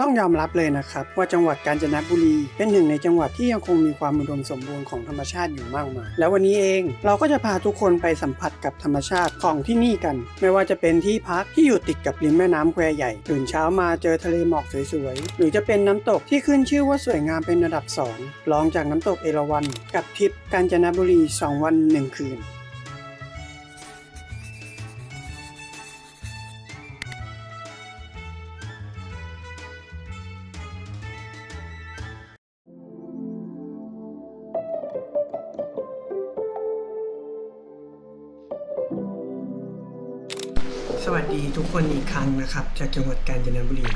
ต้องยอมรับเลยนะครับ ว่าจังหวัดกาญจนบุรีเป็นหนึ่งในจังหวัดที่ยังคงมีความอุดมสมบูรณ์ของธรรมชาติอยู่มากมาย แล้ววันนี้เองเราก็จะพาทุกคนไปสัมผัสกับธรรมชาติของที่นี่กัน ไม่ว่าจะเป็นที่พักที่อยู่ติดกับริมแม่น้ำแควใหญ่ตื่นเช้ามาเจอทะเลหมอกสวยๆ หรือจะเป็นน้ำตกที่ขึ้นชื่อว่าสวยงามเป็นระดับสองรองจากน้ำตกเอราวัณกับทริปกาญจนบุรี 2 วัน 1 คืน รั้งนะครับ จากจังหวัดกาญจนบุรี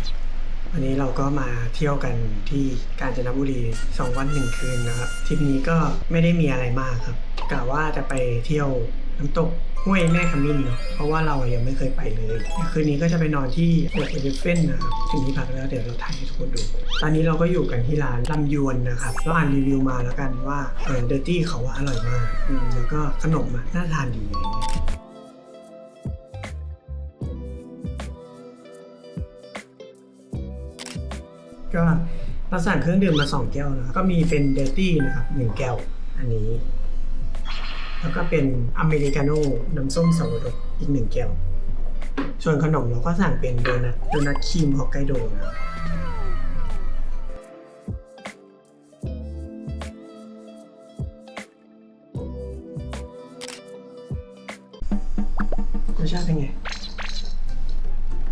วันนี้เราก็มาเที่ยวกันที่กาญจนบุรี 2 วัน1คืนนะครับทริปนี้ก็ไม่ได้มีอะไรมากครับกะว่าจะไปเที่ยวน้ำตกห้วยแม่ขมิ้นเนาะเพราะว่าเรายังไม่เคยไปเลยคืนนี้ก็จะไปนอนที่เดอะเอลิเฟนนะครับถึงที่พักแล้วเดี๋ยวเราถ่ายให้ทุกคนดู ตอนนี้เราก็อยู่กันที่ร้านลำยวนนะครับเราอ่านรีวิวมาแล้วกันว่าเออเดอร์ตี้เขาว่าอร่อยมากแล้วก็ขนมอะน่าทานดีอะไรเงี้ย ก็เราสั่งเครื่องดื่มมาสองแก้วนะครับก็มีเป็นเดอร์ตี้นะครับหนึ่งแก้วอันนี้ แล้วก็เป็นอเมริกาโน่น้ำส้มสาวรสอีกหนึ่งแก้วส่วนขนมเราก็สั่งเป็นโดนัทโดนัทครีมฮอกไกโดนะครับรสชาติเป็นไง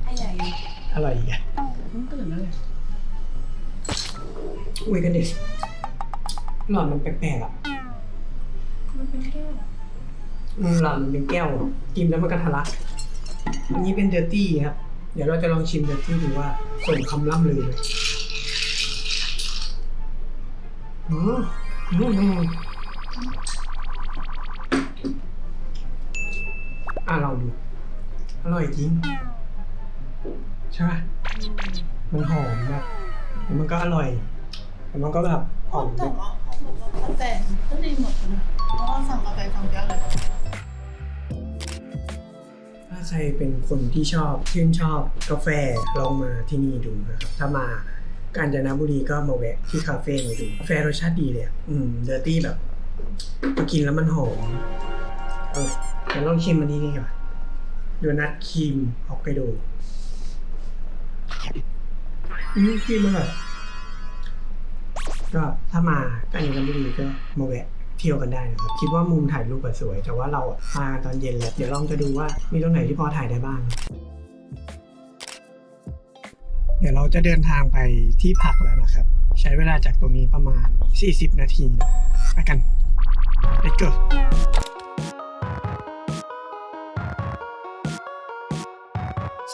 ไอ้ใหญ่อร่อยอีกอะอืมก็แบบนั้นแหละ อุ้ยกันดิหลอดมันแปลกๆอะ มันเป็นแก้วอืมหลอดมันเป็นแก้วอะกินแล้วมันก็ทะลัก อันนี้เป็นเดอร์ตี้ครับ เดี๋ยวเราจะลองชิมเดอร์ตี้ดูว่าสมคำล่ำลือไหมอืมอืมอืมอะลองดู อร่อยจริง ใช่ป่ะมันหอมแบบแล้วมันก็อร่อย แล้วมันก็แบบหอมแต่ว่าแต่กาแฟก็ดีหมดนะเพราะว่าสั่งกาแฟสองแก้วเลยถ้าใครเป็นคนที่ชอบชื่นชอบกาแฟลองมาที่นี่ดูนะครับถ้ามากาญจนบุรีก็มาแวะที่คาเฟ่นี้ดูกาแฟรสชาติดีเลยอะอืมเดอร์ตี้แบบพอกินแล้วมันหอมเออเดี๋ยวลองชิมอันนี้ดีกว่าโดนัทครีมฮอกไกโดอืมครีมอร่อย ก็ถ้ามากาญจนบุรีก็มาแวะเที่ยวกันได้นะครับคิดว่ามุมถ่ายรูปสวย แต่ว่าเรามาตอนเย็นแล้วเดี๋ยวลองจะดูว่ามีตรงไหนที่พอถ่ายได้บ้าง เดี๋ยวเราจะเดินทางไปที่พักแล้วนะครับ ใช้เวลาจากตรงนี้ประมาณ 40 นาทีนะไปกันไป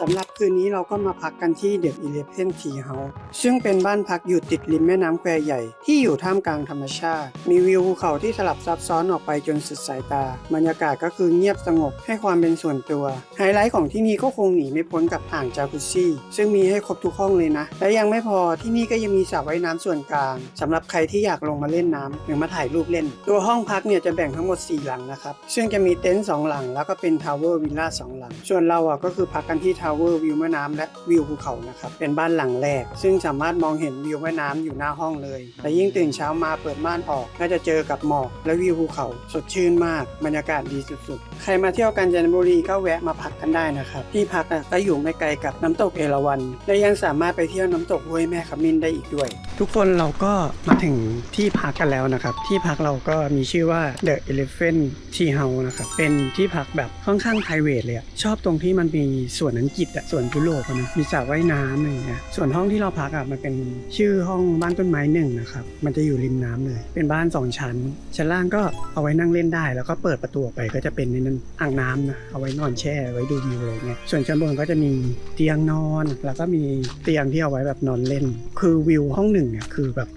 สำหรับคืนนี้เราก็มาพักกันที่เด e อีเลฟเ n นทีเฮาส์ซึ่งเป็นบ้านพักอยู่ติดริมแม่น้ำแควใหญ่ ที่อยู่ท่ามกลางธรรมชาติ มีวิวภูเขาที่สลับซับซ้อนออกไปจนสุดสายตา บรรยากาศก็คือเงียบสงบให้ความเป็นส่วนตัว ไฮไลท์ของที่นี่ก็คงหนีไม่พ้นกับอ่างจากุซซี่ ซึ่งมีให้ครบทุกห้องเลยนะ และยังไม่พอที่นี่ก็ยังมีสระว่ายน้ำส่วนกลางสำหรับใครที่อยากลงมาเล่นน้ำหรือมาถ่ายรูปเล่น ตัวห้องพักเนี่ยจะแบ่งทั้งหมด 4 หลังนะครับซึ่งจะมีเต็นท์สองหลังแล้วก็เป็นทาวเวอร์วิลล่าสองหลัง ส่วนเราอะก็คือพักกันที่ทาวเวอร์วิวแม่น้ำและวิวภูเขานะครับเป็นบ้านหลังแรก ซึ่งสามารถมองเห็นวิวแม่น้ำอยู่หน้าห้องเลยและยิ่งตื่นเช้ามาเปิดม่านออกก็จะเจอกับหมอกและวิวภูเขา สดชื่นมากบรรยากาศดีสุดๆ ใครมาเที่ยวกาญจนบุรีก็แวะมาพักกันได้นะครับที่พักอะก็อยู่ไม่ไกลกับน้ำตกเอราวัณและยังสามารถไปเที่ยวน้ำตกห้วยแม่ขมิ้นได้อีกด้วย ทุกคนเราก็มาถึงที่พักกันแล้วนะครับ ที่พักเราก็มีชื่อว่า The Elephant Tea House นะครับเป็นที่พักแบบค่อนข้าง p r i v a t เลยอะชอบตรงที่มันมีส่วนอังกฤษอะส่วนยุโรปอะนะมีสระว่ายน้ำอะไรอย่างเงี้ยส่วนห้องที่เราพักอะมันเป็นชื่อห้องบ้านต้นไม้หนึ่งนะครับมันจะอยู่ริมน้ำเลย เป็นบ้านสองชั้น ชั้นล่างก็เอาไว้นั่งเล่นได้ แล้วก็เปิดประตูออกไปก็จะเป็นในนั้นอ่างน้ำนะเอาไว้นอนแช่ไว้ดูวิวอะไรเงี้ยส่วนชั้นบนก็จะมีเตียงนอน แล้วก็มีเตียงที่เอาไว้แบบนอนเล่น คือวิวห้องหนึ่งเนี่ยคือแบบ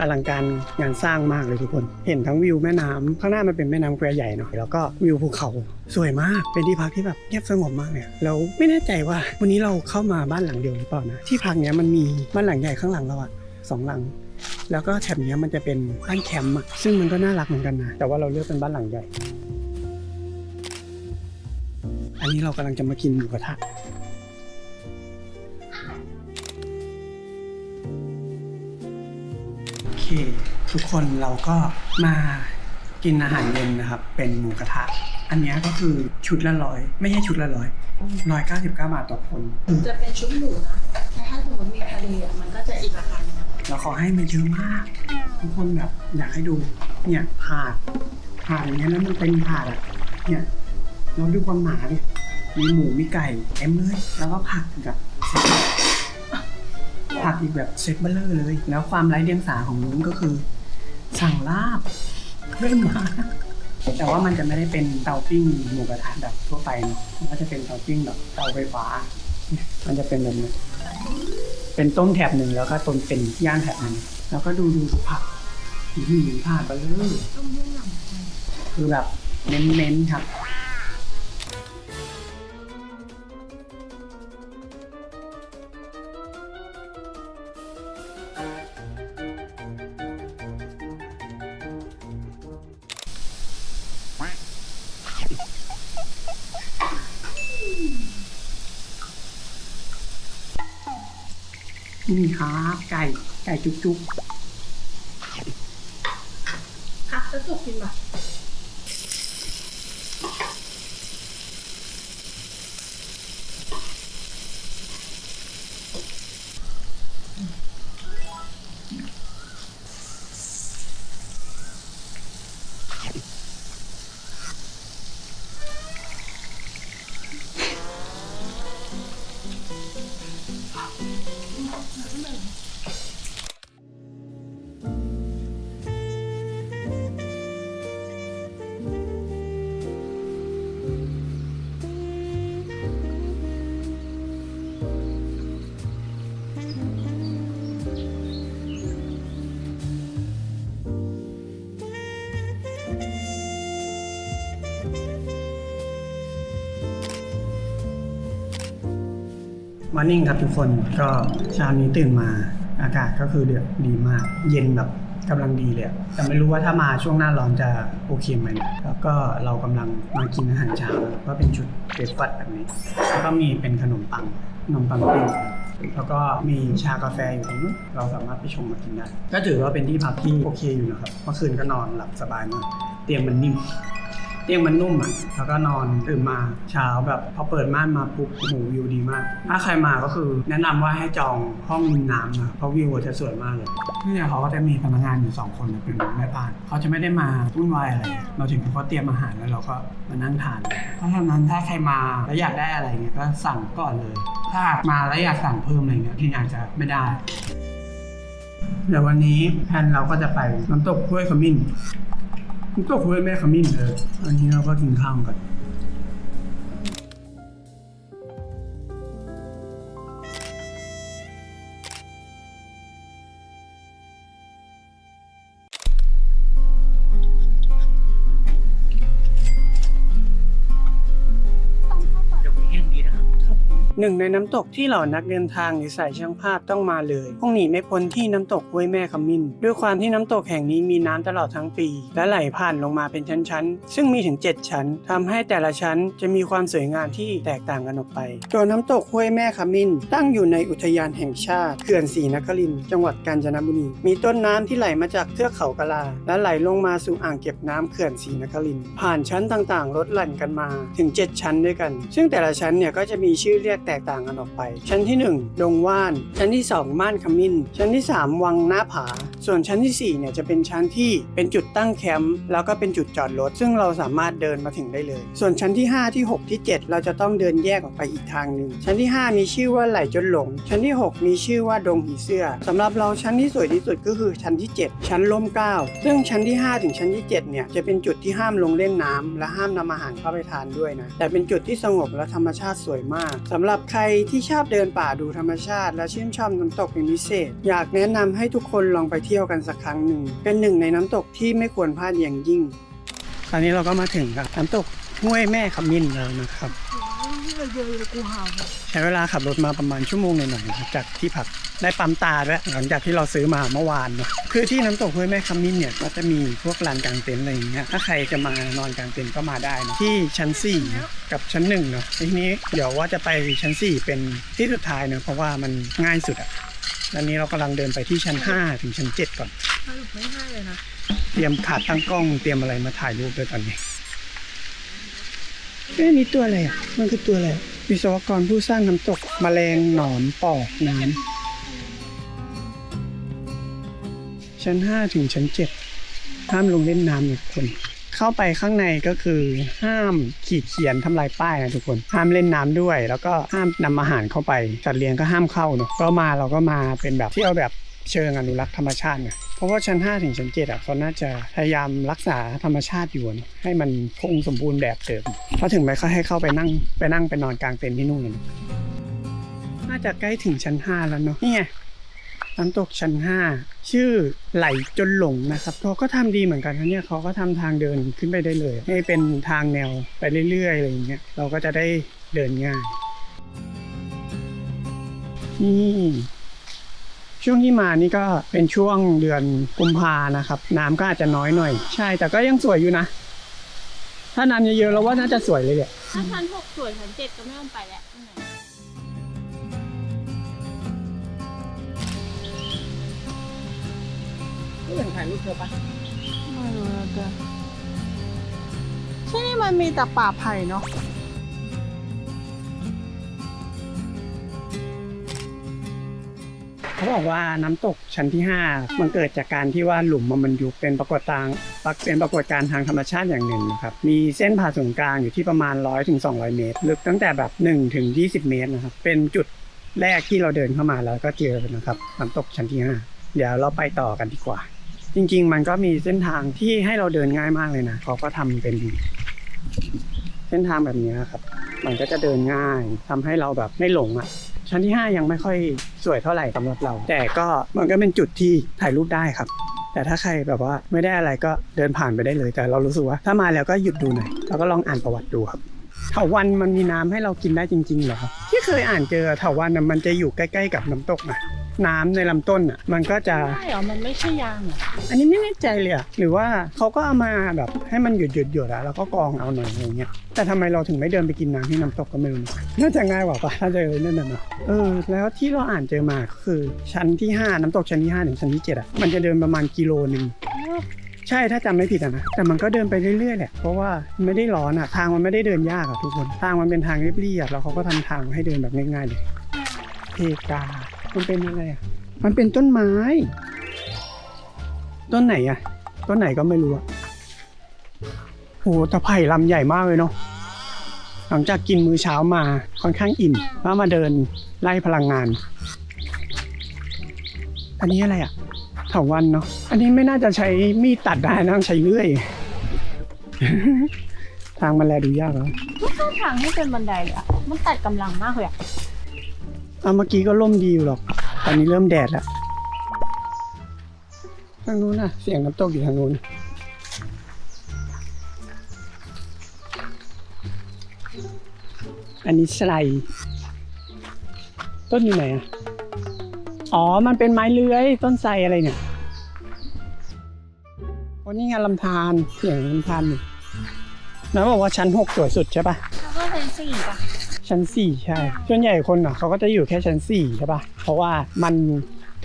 อลังการงานสร้างมากเลยทุกคน เห็นทั้งวิวแม่น้ำข้างหน้ามันเป็นแม่น้ำแควใหญ่เนาะแล้วก็วิวภูเขาสวยมาก เป็นที่พักที่แบบเงียบสงบมากเลยอะแล้วไม่แน่ใจว่าวันนี้เราเข้ามาบ้านหลังเดียวหรือเปล่านะที่พักเนี้ยมันมีบ้านหลังใหญ่ข้างหลังเราอะสองหลังแล้วก็แถบเนี้ยมันจะเป็นบ้านแคมป์ซึ่งมันก็น่ารักเหมือนกันนะ แต่ว่าเราเลือกเป็นบ้านหลังใหญ่ อันนี้เรากำลังจะมากินหมูกระทะ เค ทุกคนเราก็มากินอาหารเย็นนะครับ เป็นหมูกระทะ อันเนี้ยก็คือชุดละร้อย ไม่ใช่ชุดละร้อยร้อยเก้าสิบเก้าบาทต่อคนจะเป็นชุดหมูนะแต่ถ้าสมมติมีทะเลอะมันก็จะอีกราคาหนึงแล้วขอให้มันเยอะมาก ทุกคนแบบอยากให้ดูเนี่ยถาดถาดอย่างเงี้ยแล้วมันเป็นถาดอะเนี่ยเราดูความหนาดิมีหมูมีไก่เต็มเลยแล้วก็ผักอีกแบบเซ็ต ผักอีกแบบเซ็ตเบลเลอร์เลย แล้วความไร้เดียงสาของนุ้งก็คือ สั่งลาบเพิ่มมาแต่ว่ามันจะไม่ได้เป็นเตาปิ้งหมูกระทะแบบทั่วไปเนอะมันก็จะเป็นเตาปิ้งแบบเตาไฟฟ้า มันจะเป็นแบบนี้เป็นต้มแถบหนึ่งแล้วก็ต้มเป็นย่างแถบหนึ่งแล้วก็ดูดูผักหืมผักไปเลยคือแบบเน้นๆครับ ก่ไๆมานิ่งครับทุกคนก็เช้านี้ตื่นมาอากาศก็คือเดือดดีมาก เย็นแบบกำลังดีเลยแต่ไม่รู้ว่าถ้ามาช่วงหน้าร้อนจะโอเคไหมแล้วก็เรากำลังมากินอาหารเช้าก็เป็นชุดเบรกฟาสต์แบบนี้แล้วก็มีเป็นขนมปังขนมปังปิ้งแล้วก็มีชากาแฟอยู่ตรงนู้นเราสามารถไปชมมากินได้ก็ถือว่าเป็นที่พักที่โอเคอยู่นะครับเมื่อคืนก็นอนหลับสบายมากเตียงมันนิ่ม เตียงมันนุ่มอะแล้วก็นอนตื่นมาเช้าแบบพอเปิดม่านมาปุ๊บโอ้โหวิวดีมาก ถ้าใครมาก็คือแนะนำว่าให้จองห้องริมน้ำนะเพราะวิวจะสวยมากเลยเนี่ยเขาก็จะมีพนักงานอยู่สองคนนะเป็นแม่บ้านเขาจะไม่ได้มาวุ่นวายอะไรเราถึงเขาเตรียมอาหารแล้วเราก็มานั่งทานเพราะฉะนั้นถ้าใครมาแล้วอยากได้อะไรเงี้ยก็สั่งก่อนเลย ถ้ามาแล้วอยากสั่งเพิ่มอะไรเงี้ยที่อาจจะไม่ได้เดี๋ยววันนี้แพนเราก็จะไปน้ำตกห้วยขมิ้น ก็คุยแม่ขมิ้นเอออันนี้เราก็กินข้าวกัน หนึ่งในน้ำตกที่เหล่านักเดินทางหรือสายช่างภาพต้องมาเลยคงหนีไม่พ้นที่น้ำตกห้วยแม่ขมิ้น ด้วยความที่น้ำตกแห่งนี้มีน้ำตลอดทั้งปี และไหลผ่านลงมาเป็นชั้นๆ ซึ่งมีถึง 7 ชั้นทำให้แต่ละชั้นจะมีความสวยงามที่แตกต่างกันออกไปตัวน้ำตกห้วยแม่ขมิ้น ตั้งอยู่ในอุทยานแห่งชาติเขื่อนศรีนครินทร์จังหวัดกาญจนบุรีมีต้นน้ำที่ไหลมาจากเทือกเขากะลา และไหลลงมาสู่อ่างเก็บน้ำเขื่อนศรีนครินทร์ผ่านชั้นต่างๆลดหลั่นกันมาถึง 7 ชั้นด้วยกัน ซึ่งแต่ละชั้นเนี่ยก็จะมีชื่อเรียกแตตกต่างกันออกไป ชั้นที่ 1 ดงว่าน ชั้นที่ 2 ม่านขมิ้น ชั้นที่ 3 วังหน้าผา ส่วนชั้นทีสี่4เนี่ยจะเป็นชั้นที่เป็นจุดตั้งแคมป์แล้วก็เป็นจุดจอดรถ ซึ่งเราสามารถเดินมาถึงได้เลย ส่วนชั้นที่ 5 ที่ 6 ที่ 7 เราจะต้องเดินแยกออกไปอีกทางหนึ่งชั้นที่ 5 มีชื่อว่าไหลจนหลง ชั้นที่ 6 มีชื่อว่าดงผีเสื้อสำหรับเราชั้นที่สวยที่สุดก็คือชั้นที่ 7 ชั้นล่มเกล้าซึ่งชั้นที่ 5 ถึงชั้นที่ 7 เนี่ยจะเป็นจุดที่ห้ามลงเล่นน้ำและห้ามนำอาหารเข้าไปทานด้วยนะแต่เป็นจุดที่สงบและธรรมชาติสวยมากสำหรับใครที่ชอบเดินป่าดูธรรมชาติ และชื่นชอบน้ำตกเป็นพิเศษ อยากแนะนำให้ทุกคนลองไปเที่ยวกันสักครั้งหนึ่ง เป็นหนึ่งในน้ำตกที่ไม่ควรพลาดอย่างยิ่ง คราวนี้เราก็มาถึงกับน้ำตกห้วยแม่ขมิ้นแล้วนะครับ ใช้เวลาขับรถมาประมาณชั่วโมงหน่อยๆนะครับจากที่พักได้ปั๊มตาด้วยหลังจากที่เราซื้อมาเมื่อวานเนอะคือที่น้ำตกห้วยแม่ขมิ้นเนี่ยก็จะมีพวกลานกลางเต็นท์อะไรอย่างเงี้ยถ้าใครจะมานอนกลางเต็นท์ก็มาได้นะที่ชั้น4กับชั้น1เนาะทีนี้เดี๋ยวว่าจะไปชั้น 4 เป็นที่สุดท้ายเนอะเพราะว่ามันง่ายสุดอะแล้วนี้เรากำลังเดินไปที่ชั้น 5 ถึงชั้น 7 ก่อนสรุปไม่ให้เลยนะเตรียมขาตั้งกล้องเตรียมอะไรมาถ่ายรูปด้วยตอนนี้ เอ๊ะนี่ตัวอะไรอะ มันคือตัวอะไร วิศวกรผู้สร้างน้ำตกแมลงหนอนปอกน้ำชั้นห้าถึงชั้นเจ็ดห้ามลงเล่นน้ำอีกคน เข้าไปข้างในก็คือห้ามขีดเขียนทำลายป้ายนะทุกคน ห้ามเล่นน้ำด้วย แล้วก็ห้ามนำอาหารเข้าไปสัตว์เลี้ยงก็ห้ามเข้าเนอะก็มาเราก็มาเป็นแบบเที่ยวแบบ เชิงอนุรักษ์ธรรมชาติไงเพราะว่าชั้น 5 ถึงชั้น7อะเขาน่าจะพยายามรักษาธรรมชาติอยู่นะให้มันคงสมบูรณ์แบบเดิมพอถึงไปก็ให้เข้าไปนั่งไปนั่งไปนอนกลางเต็นท์ที่นู่นเลยน่าจะใกล้ถึงชั้น 5 แล้วเนาะนี่ไงน้ำตกชั้น 5 ชื่อไหลจนหลงนะครับเขาก็ทำดีเหมือนกันนะเนี่ยเขาก็ทำทางเดินขึ้นไปได้เลยให้เป็นทางแนวไปเรื่อยๆอะไรอย่างเงี้ยเราก็จะได้เดินง่ายนี่ ช่วงที่มานี่ก็เป็นช่วงเดือนกุมภานะครับ น้ำก็อาจจะน้อยหน่อย ใช่แต่ก็ยังสวยอยู่นะ ถ้าน้ำเยอะๆเราว่าน่าจะสวยเลยแหละถ้าชั้นหกสวยชั้นเจ็ดก็ไม่ต้องไปแล้วข้างในก็ยังถ่ายรูปเธอปะไม่รู้แล้วกันที่นี่มันมีแต่ป่าไผ่เนาะ เขาบอกว่าน้ำตกชั้นที่ 5 มันเกิดจากการที่ว่าหลุมมันยุบเป็นปรากฏการณ์เป็นปรากฏการณ์ทางธรรมชาติอย่างหนึ่งนะครับ มีเส้นผ่าศูนย์กลางอยู่ที่ประมาณ 100ถึง200เมตร ลึกตั้งแต่แบบ1ถึง20 เมตรนะครับ เป็นจุดแรกที่เราเดินเข้ามาแล้วก็เจอนะครับน้ำตกชั้นที่ 5 เดี๋ยวเราไปต่อกันดีกว่า จริง ๆ มันก็มีเส้นทางที่ให้เราเดินง่ายมากเลยนะเขาก็ทำเป็นเส้นทางแบบนี้ครับ มันก็จะเดินง่ายทำให้เราแบบไม่หลงอะ ชั้นที่ 5 ยังไม่ค่อยสวยเท่าไหร่สำหรับเรา แต่ก็มันก็เป็นจุดที่ถ่ายรูปได้ครับ แต่ถ้าใครแบบว่าไม่ได้อะไรก็เดินผ่านไปได้เลย แต่เรารู้สึกว่าถ้ามาแล้วก็หยุดดูหน่อยแล้วก็ลองอ่านประวัติดูครับเถาวันมันมีน้ำให้เรากินได้จริงๆเหรอครับที่เคยอ่านเจอเถาวันน่ะมันจะอยู่ใกล้ ๆ กับน้ำตกนะ น้ำในลำต้นอะมันก็จะ ใช่เหรอมันไม่ใช่ยางเหรออันนี้ไม่แน่ใจเลยอะหรือว่าเขาก็เอามาแบบให้มันหยุดหยุดหยุดอะแล้วก็กรองเอาหน่อยอะไรเงี้ย แต่ทำไมเราถึงไม่เดินไปกินน้ำที่น้ำตกก็ไม่รู้นะน่าจะง่ายกว่าปะถ้าเจอนั่นน่ะเนาะ เออ แล้วที่เราอ่านเจอมาก็คือชั้นที่ 5 น้ำตกชั้นที่ 5 ถึงชั้นที่ 7อะมันจะเดินประมาณกิโลหนึ่ง ใช่ถ้าจำไม่ผิดอะนะ แต่มันก็เดินไปเรื่อยๆแหละ เพราะว่าไม่ได้ร้อนอะทางมันไม่ได้เดินยากอะทุกคน ทางมันเป็นทางเรียบๆแล้วเขาก็ทำทางให้เดินแบบง่ายๆเลยเพกา มันเป็นอะไรอะ มันเป็นต้นไม้ ต้นไหนอะ ต้นไหนก็ไม่รู้อะโหตะไผ่ลำใหญ่มากเลยเนาะ หลังจากกินมื้อเช้ามาค่อนข้างอิ่มแล้วมาเดินไล่พลังงาน อันนี้อะไรอะถาวันเนาะ อันนี้ไม่น่าจะใช้มีดตัดได้นะต้องใช้เลื่อย ทางมันแลดูยากแล้วไม่เข้าทางให้เป็นบันไดเลยอะมันตัดกำลังมากเลยอะ เอาเมื่อกี้ก็ร่มดีอยู่หรอก ตอนนี้เริ่มแดดแล้ว ทางนู้นน่ะเสียงน้ำตกอยู่ทางนู้น อันนี้สไลต้นอยู่ไหนอะ อ๋อ มันเป็นไม้เลื้อย ต้นไทรอะไรเนี่ยโอ้นี่ไงลำธารเสียงลำธารนี่แล้วบอกว่าชั้นหกสวยสุดใช่ปะแล้วก็เป็นสี่ปะ ชั้นสี่ใช่ส่วนใหญ่คนอะเขาก็จะอยู่แค่ชั้นสี่ใช่ปะเพราะว่ามัน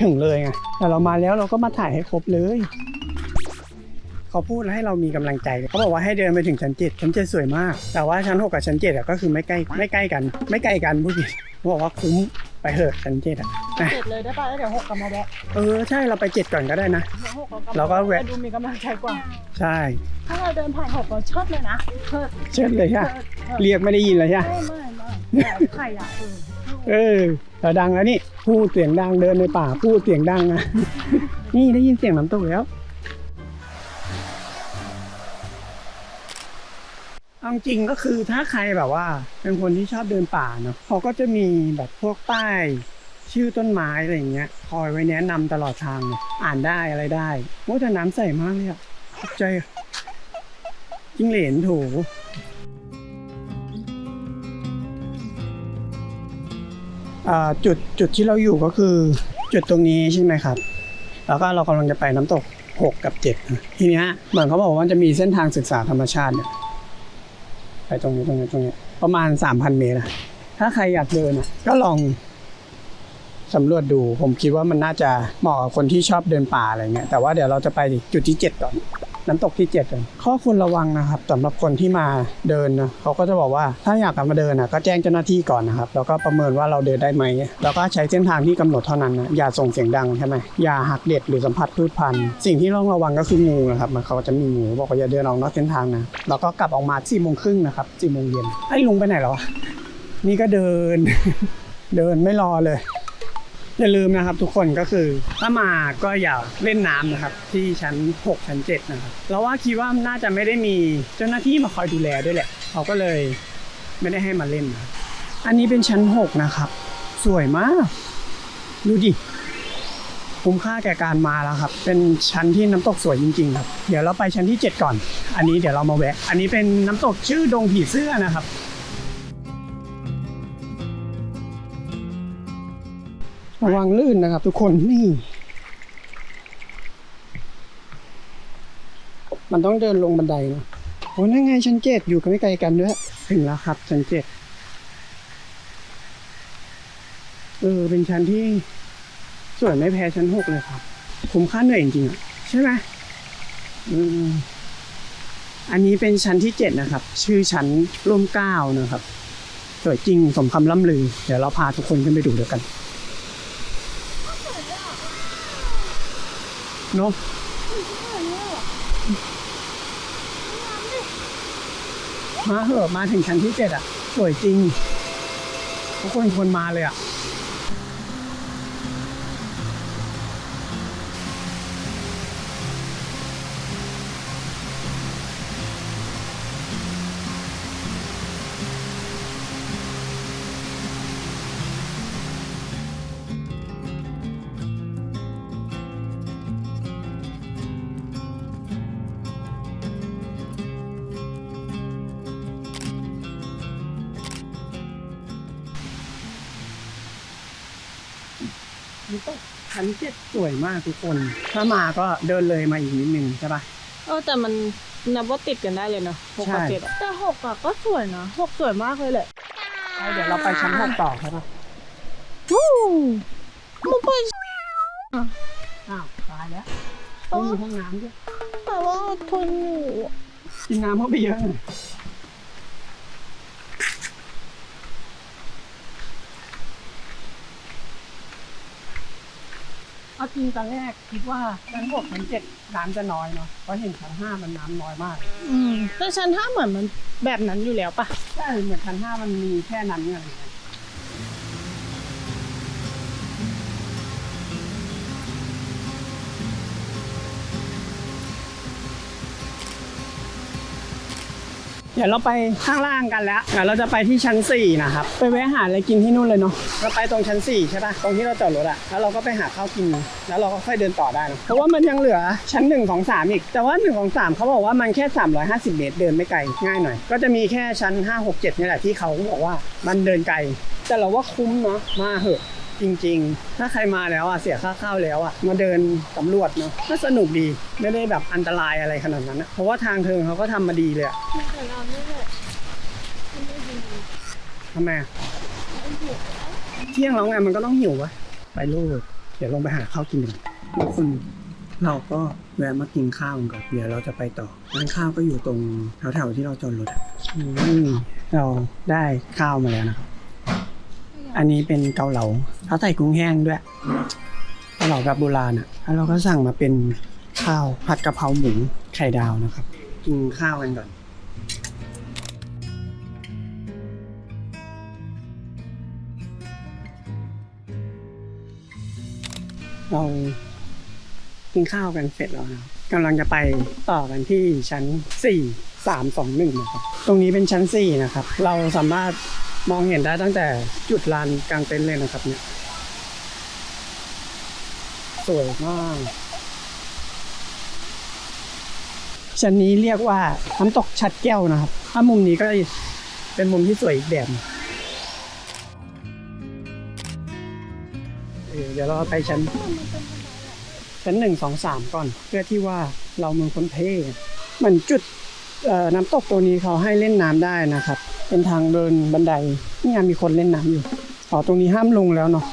ถึงเลยไงแต่เรามาแล้วเราก็มาถ่ายให้ครบเลยเขาพูดแล้วให้เรามีกำลังใจเขาบอกว่าให้เดินไปถึงชั้นเจ็ดชั้นเจ็ดสวยมาก แต่ว่าชั้นหกกับชั้นเจ็ดอะก็คือไม่ใกล้ไม่ใกล้กัน ไม่ไกลกันพูดผิดเขาบอกว่าคุ้มไปเถอะชั้นเจ็ดอะนะเจ็ดเลยได้ป่ะแล้วเดี๋ยวหกกลับมาแวะเออใช่เราไปเจ็ดก่อนก็ได้นะเดี๋ยวหกเรากลับเราก็แวะดูมีกำลังใจกว่า ใช่ ถ้าเราเดินผ่านหกเราเชิดเลยนะเชิดเชิดเลยใช่เชิดเชิดเรียกไม่ได้ยินเลยใช่ไม่ ไม่ไม่แบบใครอะเออเออเราดังแล้วนี่พูดเสียงดังเดินในป่าพูดเสียงดังนะนี่ได้ยินเสียงน้ำตกแล้วเอาจริงก็คือถ้าใครแบบว่า เป็นคนที่ชอบเดินป่าเนาะเขาก็จะมีแบบพวกป้ายชื่อต้นไม้อะไรอย่างเงี้ยคอยไว้แนะนำตลอดทางอ่านได้อะไรได้โอ้แต่น้ำใสมากเลยอะตกใจจิ้งเหลนโถ จุดจุดที่เราอยู่ก็คือจุดตรงนี้ใช่ไหมครับ แล้วก็เรากำลังจะไปน้ำตก 6 กับ 7 ทีเนี้ยเหมือนเขาบอกว่าจะมีเส้นทางศึกษาธรรมชาติเนี่ยไปตรงนี้ตรงนี้ตรงนี้ประมาณ 3,000 เมตรอะถ้าใครอยากเดินก็ลองสำรวจดู ผมคิดว่ามันน่าจะเหมาะกับคนที่ชอบเดินป่าอะไรเงี้ยแต่ว่าเดี๋ยวเราจะไปจุดที่ 7 ก่อน น้ำตกที่7กันข้อควรระวังนะครับสำหรับคนที่มาเดินนะเขาก็จะบอกว่าถ้าอยากกลับมาเดินนะก็แจ้งเจ้าหน้าที่ก่อนนะครับแล้วก็ประเมินว่าเราเดินได้ไหมแล้วก็ใช้เส้นทางที่กำหนดเท่านั้นนะอย่าส่งเสียงดังใช่ไหมอย่าหักเด็ดหรือสัมผัสพืชพันธุ์สิ่งที่ต้องระวังก็คืองูนะครับมันเขาจะมีงูบอกว่าอย่าเดินออกนอกเส้นทางนะแล้วก็กลับออกมาสี่โมงครึ่งนะครับสี่โมงเย็นไอ้ลุงไปไหนแล้วนี่ก็เดิน เดินไม่รอเลย อย่าลืมนะครับทุกคนก็คือถ้ามาก็อย่าเล่นน้ำนะครับ ที่ชั้น 6 ชั้น 7 นะครับเราว่าคิดว่าน่าจะไม่ได้มีเจ้าหน้าที่มาคอยดูแลด้วยแหละเขาก็เลยไม่ได้ให้มาเล่นนะอันนี้เป็นชั้น 6 นะครับ สวยมาก ดูดิคุ้มค่าแก่การมาแล้วครับ เป็นชั้นที่น้ำตกสวยจริงๆครับ เดี๋ยวเราไปชั้นที่ 7 ก่อน อันนี้เดี๋ยวเรามาแวะ อันนี้เป็นน้ำตกชื่อดงผีเสื้อนะครับ ระวังลื่นนะครับ ทุกคนนี่ มันต้องเดินลงบันไดนะโอ้นั่นไงชั้นเจ็ดอยู่กันไม่ไกลกันด้วยถึงแล้วครับชั้นเจ็ดเออเป็นชั้นที่สวยไม่แพ้ชั้นหกเลยครับคุ้มค่าเหนื่อยจริงๆอะใช่ไหมอืมอันนี้เป็นชั้นที่เจ็ดนะครับ ชื่อชั้นร่มเก้านะครับสวยจริงสมคำล่ำลือ เดี๋ยวเราพาทุกคนขึ้นไปดูเดียวกัน เนาะมาเหอะมาถึงชั้นที่เจ็ดอะ สวยจริงทุกคนควรมาเลยอะ วยมากทุกคน ถ้ามาก็เดินเลยมาอีกนิดนึงใช่ปะ เออแต่มันนับว่าติดกันได้เลยเนาะหกกับใช่ เจ็ดอะแต่หกอะก็สวยนะหกสวยมากเลยแหละไปเดี๋ยวเราไปชั้นหกต่อใช่ปะวู้มันไปอ้าวตายแล้วไม่มีห้องน้ำด้วยแต่ว่าทนอยู่กินน้ำเข้าไปเยอะหน่อย เอาจริงตอนแรกคิดว่าชั้นหกชั้นเจ็ดน้ำจะน้อยเนาะเพราะเห็นชั้นห้ามันน้ำน้อยมาก อืมแต่ชั้นห้าเหมือนมันแบบนั้นอยู่แล้วปะใช่เหมือนชั้นห้ามันมีแค่นั้นเนี่ยอะไรเงี้ย เดี๋ยวเราไปข้างล่างกันแล้วเดี๋ยวเราจะไปที่ชั้น 4 นะครับ ไปแวะหาอะไรกินที่นู่นเลยเนาะเราไปตรงชั้น 4 ใช่ปะตรงที่เราจอดรถอะแล้วเราก็ไปหาข้าวกิน แล้วเราก็ค่อยเดินต่อได้เนอะเพราะว่ามันยังเหลือชั้น1 2 3อีก แต่ว่า1ของ3เขาบอกว่ามันแค่ 350 เมตรเดินไม่ไกลง่ายหน่อย ก็จะมีแค่ชั้น 5 6 7นี่แหละที่เขาบอกว่ามันเดินไกลแต่เราว่าคุ้มเนาะมาเหอะ จริง ๆ ถ้าใครมาแล้วอะเสียค่าเข้าแล้วอะมาเดินสำรวจเนาะก็สนุกดีไม่ได้แบบอันตรายอะไรขนาดนั้นนะเพราะว่าทางเทิงเขาก็ทำมาดีเลยอะแต่เราไม่ได้ทำไมอะเที่ยงแล้วไงมันก็ต้องหิววะไปลูกเดี๋ยวลงไปหาข้าวกินกันทุกคนเราก็แวะมากินข้าวกันก่อนเดี๋ยวเราจะไปต่อร้านข้าวก็อยู่ตรงแถวๆที่เราจอดรถอะอืมเราได้ข้าวมาแล้วนะครับ อันนี้เป็นเกาเหลาเขาใส่กุ้งแห้งด้วยเกาเหลาแบบโบราณอะแล้วเราก็สั่งมาเป็นข้าวผัดกะเพราหมูไข่ดาวนะครับ กินข้าวกันก่อนเรากินข้าวกันเสร็จแล้วนะครับกำลังจะไปต่อกันที่ชั้น 4 3 2 1นะครับ ตรงนี้เป็นชั้น 4 นะครับ เราสามารถ มองเห็นได้ตั้งแต่จุดลานกลางเต็นท์เลยนะครับเนี่ย สวยมากชั้นนี้เรียกว่าน้ำตกชัดแก้วนะครับ ถ้ามุมนี้ก็เป็นมุมที่สวยอีกแบบเเดี๋ยวเราไปชั้น ชั้นหนึ่งสองสามก่อน เพื่อที่ว่าเราเมืองคนเท่เหมือนจุดน้ำตกตัวนี้เขาให้เล่นน้ำได้นะครับ เป็นทางเดินบันไดนี่ยังมีคนเล่นน้ำอยู่อ๋อตรงนี้ห้ามลงแล้วเนาะ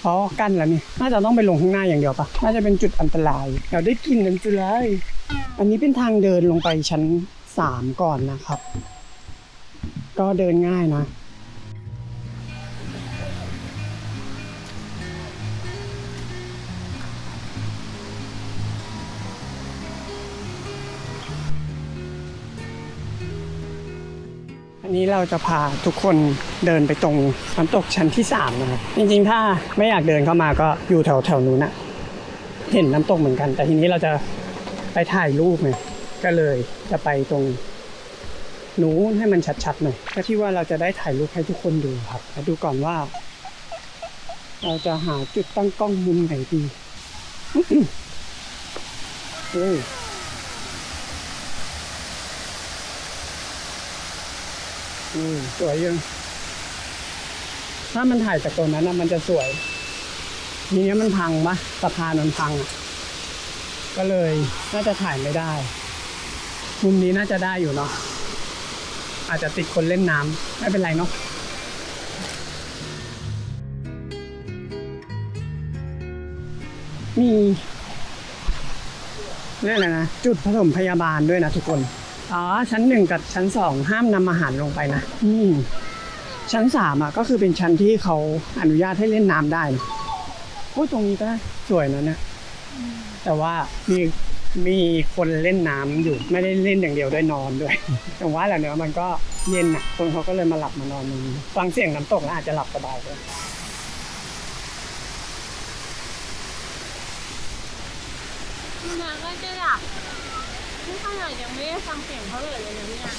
เขากั้นแล้วนี่น่าจะต้องไปลงข้างหน้าอย่างเดียวปะน่าจะเป็นจุดอันตรายเราได้กินอันตรายอันนี้เป็นทางเดินลงไปชั้นสามก่อนนะครับ ก็เดินง่ายนะ นนี้เราจะพาทุกคนเดินไปตรงน้ำตกชั้นที่สามนะครับจริงๆ ถ้าไม่อยากเดินเข้ามาก็อยู่แถวแถวๆนู้นนะเห็นน้ำตกเหมือนกัน แต่ทีนี้เราจะไปถ่ายรูปไงก็เลยจะไปตรงนู้นให้มันชัดๆหน่อยก็ที่ว่าเราจะได้ถ่ายรูปให้ทุกคนดูครับมาดูก่อนว่า เราจะหาจุดตั้งกล้องมุมไหนดีเฮ้ย อืมสวยยังถ้ามันถ่ายจากตัวนั้นนะมันจะสวยทีนี้มันพังปะสะพานมันพังอะก็เลยน่าจะถ่ายไม่ได้ มุมนี้น่าจะได้อยู่เนาะอาจจะติดคนเล่นน้ำไม่เป็นไรเนาะมีเรียกอะไรนะ จุดผสมพยาบาลด้วยนะทุกคน อ๋อ ชั้นหนึ่งกับชั้นสองห้ามนำอาหารลงไปนะ อืม ชั้นสามอะก็คือเป็นชั้นที่เขาอนุญาตให้เล่นน้ำได้นะโอ้ยตรงนี้ก็สวยนะเนี่ยแต่ว่ามีมีคนเล่นน้ำอยู่ไม่ได้เล่นอย่างเดียวด้วยนอนด้วยแต่ว่าแหละเนอะมันก็เย็นอะคนเขาก็เลยมาหลับมานอนตรงนี้ฟังเสียงน้ำตกแล้วอาจจะหลับสบายเลย นี่นะก็จะหลับนี่ ขนาดยังไม่ได้ฟังเสียงเขาเลยเลยนะเนี่ย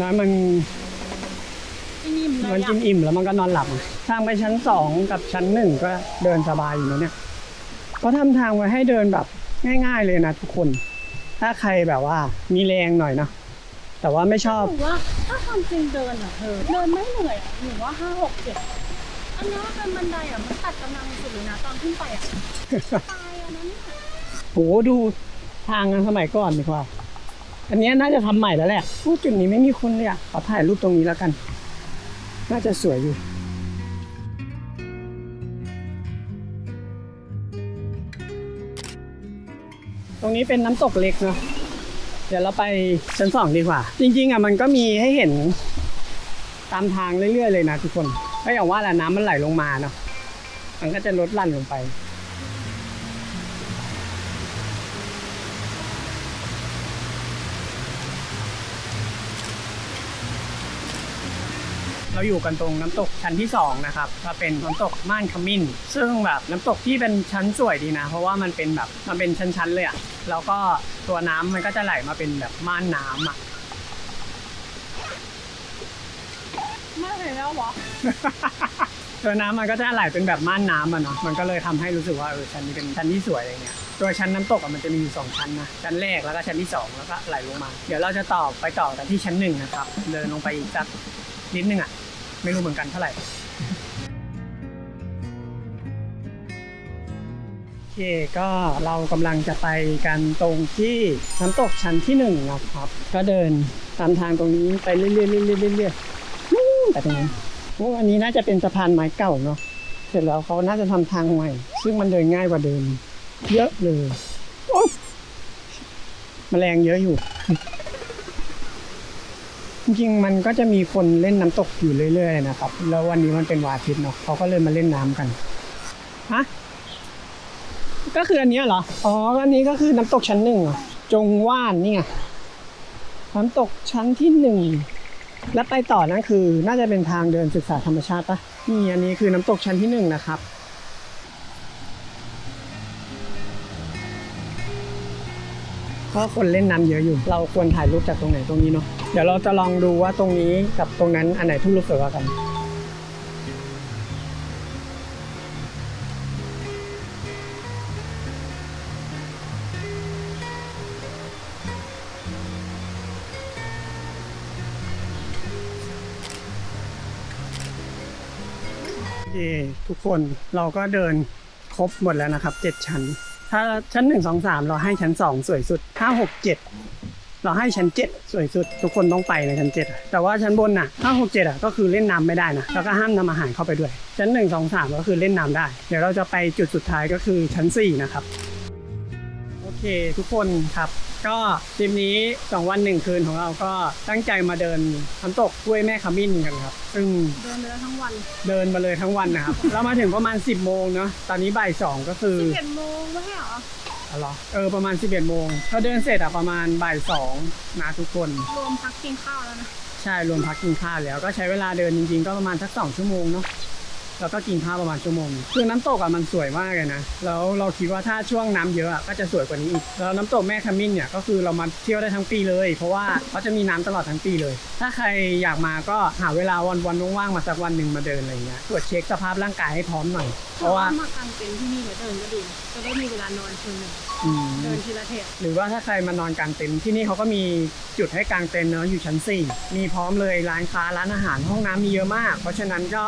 น้อยมันที่นิ่มเลมันยกินอะอิ่มแล้วมันก็นอนหลับอะทางไปชั้นสองกับชั้นหนึ่งก็เดินสบายอยู่นะเนี่ยเขาทำทางไว้ให้เดินแบบง่าย ๆ เลยนะทุกคน ถ้าใครแบบว่ามีแรงหน่อยนะแต่ว่าไม่ชอบ หนูว่าถ้าความจริงเดินอะเธอเดินไม่เหนื่อยอะหนูว่าห้าหกเจ็ดอันนี้ว่าเป็นบันไดอะมันตัดกำลังสุดเลยนะตอนขึ้นไปอะตายอันนั้นเนี่ยโหดูทางกันสมัยก่อนดีกว่า อันนี้น่าจะทำใหม่แล้วแหละพูดจุดนี้ไม่มีคนเลยอะขอถ่ายรูปตรงนี้แล้วกัน น่าจะสวยอยู่ตรงนี้เป็นน้ำตกเล็กเนาะเดี๋ยวเราไปชั้นสองดีกว่า จริงๆอะมันก็มีให้เห็นตามทางเรื่อยๆเลยนะทุกคนก็อย่างว่าแหละน้ำมันไหลลงมาเนาะมันก็จะลดลั่นลงไป เราอยู่กันตรงน้ำตกชั้นที่สองนะครับก็เป็นน้ำตกม่านขมิ้น ซึ่งแบบน้ำตกที่เป็นชั้นสวยดีนะ เพราะว่ามันเป็นแบบมันเป็นชั้นๆเลยอะ่ะแล้วก็ตัวน้ำมันก็จะไหลมาเป็นแบบม่านน้ำอะไม่เห็นแล้ววะตัวน้ำมันก็จะไหลเป็นแบบม่านน้ำอะเนาะมันก็เลยทำให้รู้สึกว่าเออชั้นนี้เป็นชั้นที่สวยอะไรเงี้ยตัวชั้นน้ำตกอะมันจะมีอยู่สองชั้นนะชั้นแรกแล้วก็ชั้นที่สองแล้วก็ไหลลงมา เดี๋ยวเราจะต่อไปต่อกันที่ชั้นหนึ่งนะครับ เดินลงไปอีกสักนิดนึงอะ ไม่รู้เหมือนกันเท่าไหร่โอเคก็เรากำลังจะไปกันตรงที่น้ำตกชั้นที่หนึ่งนะครับ ก็เดินตามทางตรงนี้ไปเรื่อยๆเรื่อยๆเรื่อยๆนู่นไปตรงนั้นโอ้อันนี้น่าจะเป็นสะพานไม้เก่าเนาะเสร็จแล้วเขาน่าจะทำทางใหม่ ซึ่งมันเดินง่ายกว่าเดิมเยอะเลยโอ๊ยแมลงเยอะอยู่ จริงๆมันก็จะมีคนเล่นน้ำตกอยู่เรื่อยๆนะครับ แล้ววันนี้มันเป็นวันอาทิตย์เนาะเขาก็เลยมาเล่นน้ำกันฮะก็คืออันนี้เหรออ๋ออันนี้ก็คือน้ำตกชั้นหนึ่งจงว่านนี่ไงน้ำตกชั้นที่หนึ่งแล้วไปต่อนั่นคือ น่าจะเป็นทางเดินศึกษาธรรมชาติปะนี่อันนี้คือน้ำตกชั้นที่หนึ่งนะครับ ก็คนเล่นน้ำเยอะอยู่ เราควรถ่ายรูปจากตรงไหนตรงนี้เนาะเดี๋ยวเราจะลองดูว่าตรงนี้กับตรงนั้นอันไหนทุ่รูปสวยกว่ากันทุกคนเราก็เดินครบหมดแล้วนะครับเจ็ดชั้น ถ้าชั้นหนึ่งสองสามเราให้ชั้นสองสวยสุดห้าหกเจ็ดเราให้ชั้นเจ็ดสวยสุด ทุกคนต้องไปในชั้น7อะแต่ว่าชั้นบนน่ะห้า6 7อะก็คือเล่นน้ำไม่ได้นะแล้วก็ห้ามนำอาหารเข้าไปด้วย ชั้นหนึ่งสองสามก็คือเล่นน้ำได้ เดี๋ยวเราจะไปจุดสุดท้ายก็คือชั้นสี่นะครับโอเคทุกคนครับ ก็ทริปนี้ 2 วัน 1 คืนของเราก็ตั้งใจมาเดินน้ำตกห้วยแม่ขมิ้นกันครับ ซึ่งเดินไปแล้วทั้งวันเดินมาเลยทั้งวันนะครับ เรามาถึงประมาณ 10 โมงเนาะตอนนี้บ่าย 2 ก็คือสิบเอ็ดโมงไม่ใช่เหรออะไรอเออประมาณ 11 โมงเราเดินเสร็จอะประมาณบ่าย2นะทุกคน รวมพักกินข้าวแล้วนะ ใช่รวมพักกินข้าวแล้วก็ใช้เวลาเดินจริงๆ ก็ประมาณสักสองชั่วโมงเนาะ แล้วก็กินข้าวประมาณชั่วโมงนึงคือน้ำตกอะมันสวยมากเลยนะแล้วเราคิดว่าถ้าช่วงน้ำเยอะอะก็จะสวยกว่านี้อีกแล้วน้ำตกแม่ขมิ้นเนี่ยก็คือเรามาเที่ยวได้ทั้งปีเลย เพราะว่าเขาจะมีน้ำตลอดทั้งปีเลย ถ้าใครอยากมาก็หาเวลาวันวันๆว่างๆมาสักวันหนึ่งมาเดินอะไรเงี้ยตรวจเช็คสภาพร่างกายให้พร้อมหน่อยเพราะว่ามากางเต็นท์ที่นี่เนี่ยเดินก็ดีนะจะได้มีเวลานอนคืนหนึ่งอืมเดินทีละเทปหรือว่าถ้าใครมานอนกลางเต็นท์ที่นี่เขาก็มีจุดให้กางเต็นท์เนาะอยู่ชั้น 4 มีพร้อมเลยร้านค้าร้านอาหารห้องน้ำมีเยอะมาก เพราะฉะนั้นก็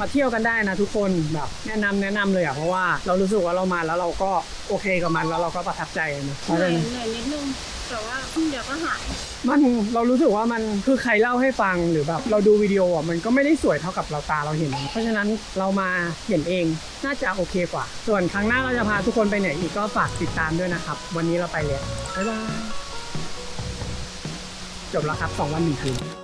มาเที่ยวกันได้นะทุกคนแบบแนะนำแนะนำเลยอะเพราะว่าเรารู้สึกว่าเรามาแล้วเราก็โอเคกับมันแล้วเราก็ประทับใจนะเพราะเหฉะนื่อยนั้น เหนื่อยนิดนึง แต่ว่าเดี๋ยวก็หาย มันเรารู้สึกว่ามันคือใครเล่าให้ฟังหรือแบบเราดูวิดีโออะมันก็ไม่ได้สวยเท่ากับเราตาเราเห็น เพราะฉะนั้นเรามาเห็นเองน่าจะโอเคกว่า ส่วนครั้งหน้าเราจะพาทุกคนไปไหนอีกก็ฝากติดตามด้วยนะครับ วันนี้เราไปแล้วบ๊ายบายจบแล้วครับสองวันหนึ่งคืน